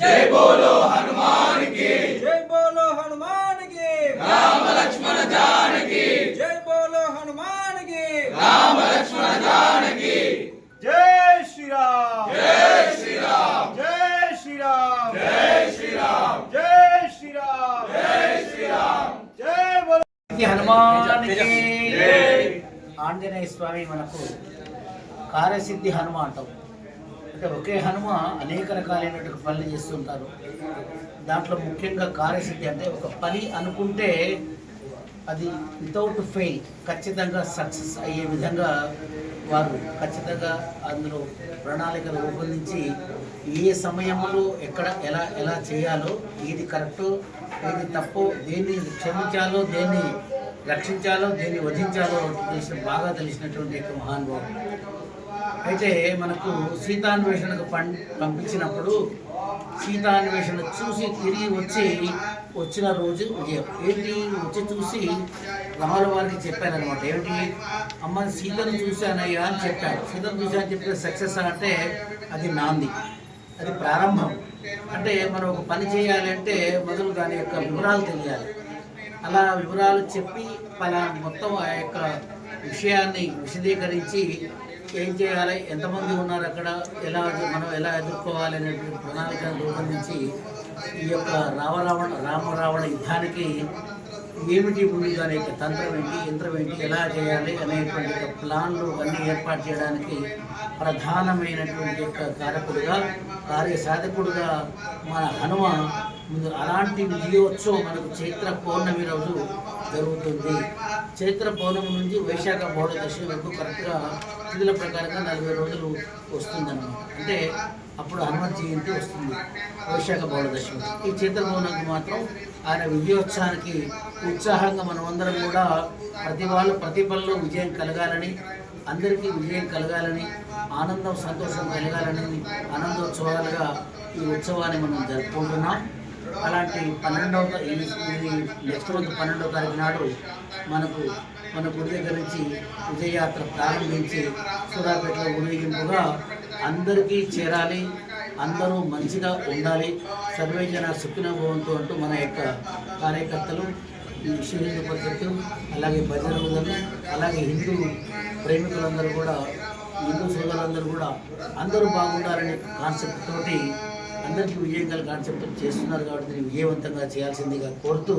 జై బోలో హనుమాన్కి జై బోలో హనుమాన్కి రామ లక్ష్మణ జానకి. జై బోలో హనుమాన్కి రామ లక్ష్మణ జానకి. జై శ్రీరామ్. జై శ్రీరామ్. జై శ్రీరామ్. జై శ్రీరామ్. జై శ్రీరామ్. జై శ్రీరామ్. జై బోలో హనుమాన్కి ఆంజనేయ స్వామి మనకు కార్యసిద్ధి హనుమ అంటాం. అంటే ఒకే హనుమ అనేక రకాలైనటువంటి పనులు చేస్తుంటారు. దాంట్లో ముఖ్యంగా కార్యసిద్ధి అంటే ఒక పని అనుకుంటే అది వితౌట్ ఫెయిల్ ఖచ్చితంగా సక్సెస్ అయ్యే విధంగా వారు ఖచ్చితంగా అందులో ప్రణాళికలు రూపొందించి ఏ సమయంలో ఎక్కడ ఎలా ఎలా చేయాలో ఏది కరెక్టో ఏది తప్పో దేన్ని క్షమించాలో దేన్ని రక్షించాలో దేన్ని వధించాలో దేశం బాగా తెలిసినటువంటి యొక్క మహానుభావుడు. అయితే మనకు సీతాన్వేషణకు పం పంపించినప్పుడు సీతాన్వేషణ చూసి తిరిగి వచ్చి వచ్చిన రోజు విజయం ఏంటి? వచ్చి చూసి రాముల వారికి చెప్పారనమాట ఏమిటి అమ్మ సీతను చూశానయ్యా అని చెప్పారు. సీతను చూశాను చెప్పిన సక్సెస్ అంటే అది నాంది. అది ప్రారంభం. అంటే మనం ఒక పని చేయాలి అంటే మొదలు దాని యొక్క వివరాలు తెలియాలి. అలా వివరాలు చెప్పి పలా మొత్తం ఆ యొక్క విషయాన్ని విశదీకరించి ఏం చేయాలి? ఎంతమంది ఉన్నారు అక్కడ? ఎలా మనం ఎలా ఎదుర్కోవాలి అనేటువంటి ప్రణాళికను రూపొందించి ఈ యొక్క రామరావణ రామరావణ యుద్ధానికి ఏమిటి ముందు అనే తంత్రం ఏంటి యంత్రం ఏంటి ఎలా చేయాలి అనేటువంటి ప్లాన్లు అన్నీ ఏర్పాటు చేయడానికి ప్రధానమైనటువంటి యొక్క కారకుడుగా కార్యసాధకుడుగా మన హనుమ ముందు అలాంటి విజయోత్సవం మనకు చైత్ర పౌర్ణమి రోజు జరుగుతుంది. చైత్ర పౌర్ణమి నుంచి వైశాఖ బౌఢ వరకు కరెక్ట్గా తిథుల ప్రకారంగా నలభై రోజులు వస్తుందన్నమాట. అంటే అప్పుడు హనుమత్ జయంతి వస్తుంది వైశాఖ బౌఢ ఈ చైత్ర పౌర్ణమికి మాత్రం ఆయన విజయోత్సవానికి ఉత్సాహంగా మనమందరం కూడా ప్రతి వాళ్ళు ప్రతి పనిలో విజయం కలగాలని అందరికీ విజయం కలగాలని ఆనందం సంతోషం కలగాలని ఆనందోత్సవాలుగా ఈ ఉత్సవాన్ని మనం జరుపుకుంటున్నాం. అలాంటి పన్నెండవ నెక్స్ట్ మంత్ పన్నెండవ తారీఖు నాడు మనకు మన గుడి దగ్గర నుంచి విజయయాత్ర ప్రారంభించి సూర్యాపేటలో ఊరేగింపుగా అందరికీ చేరాలి అందరూ మంచిగా ఉండాలి. సర్వేజన సుఖినభవంతో సుఖిన భవంతు అంటూ మన యొక్క కార్యకర్తలు ఈ పరిస్థితులు అలాగే భజనలు అలాగే హిందూ ప్రేమికులందరూ కూడా హిందూ సోదరులందరూ కూడా అందరూ బాగుండాలనే కాన్సెప్ట్ తోటి అందరికీ విజయం గల కాన్సెప్ట్ చేస్తున్నారు కాబట్టి దీన్ని విజయవంతంగా చేయాల్సిందిగా కోరుతూ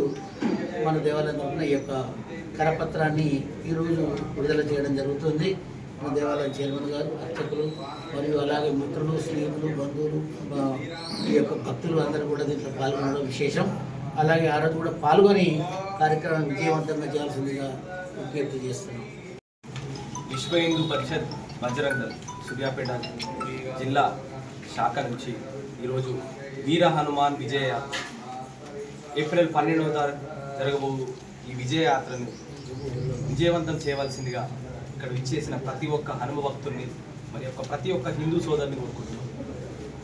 మన దేవాలయం తరఫున ఈ యొక్క కరపత్రాన్ని ఈరోజు విడుదల చేయడం జరుగుతుంది. మన దేవాలయం చైర్మన్ గారు అర్చకులు మరియు అలాగే మిత్రులు స్నేహితులు బంధువులు ఈ యొక్క భక్తులు అందరూ కూడా దీంట్లో పాల్గొనడం విశేషం. అలాగే ఆ రోజు కూడా పాల్గొని కార్యక్రమం విజయవంతంగా చేయాల్సిందిగా విజ్ఞప్తి చేస్తున్నాం. విశ్వ హిందూ పరిషత్ బజరంగల్ సూర్యాపేట జిల్లా శాఖ నుంచి ఈరోజు వీర హనుమాన్ విజయయాత్ర. ఏప్రిల్ పన్నెండవ తారీఖు జరగబో ఈ విజయయాత్రను విజయవంతం చేయవలసిందిగా ఇక్కడ విచ్చేసిన ప్రతి ఒక్క హనుమ భక్తుల్ని మరి యొక్క ప్రతి ఒక్క హిందూ సోదరుని కోరుకుంటున్నాం.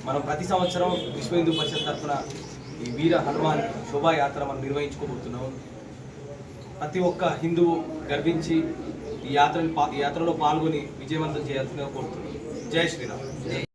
మనం ప్రతి సంవత్సరం విశ్వ హిందూ పరిషత్ తరఫున ఈ వీర హనుమాన్ శోభాయాత్ర మనం నిర్వహించుకోబోతున్నాం. ప్రతి ఒక్క హిందువు గర్వించి ఈ యాత్రని ఈ యాత్రలో పాల్గొని విజయవంతం చేయాల్సిందిగా కోరుతున్నాం. జై శ్రీరామ్.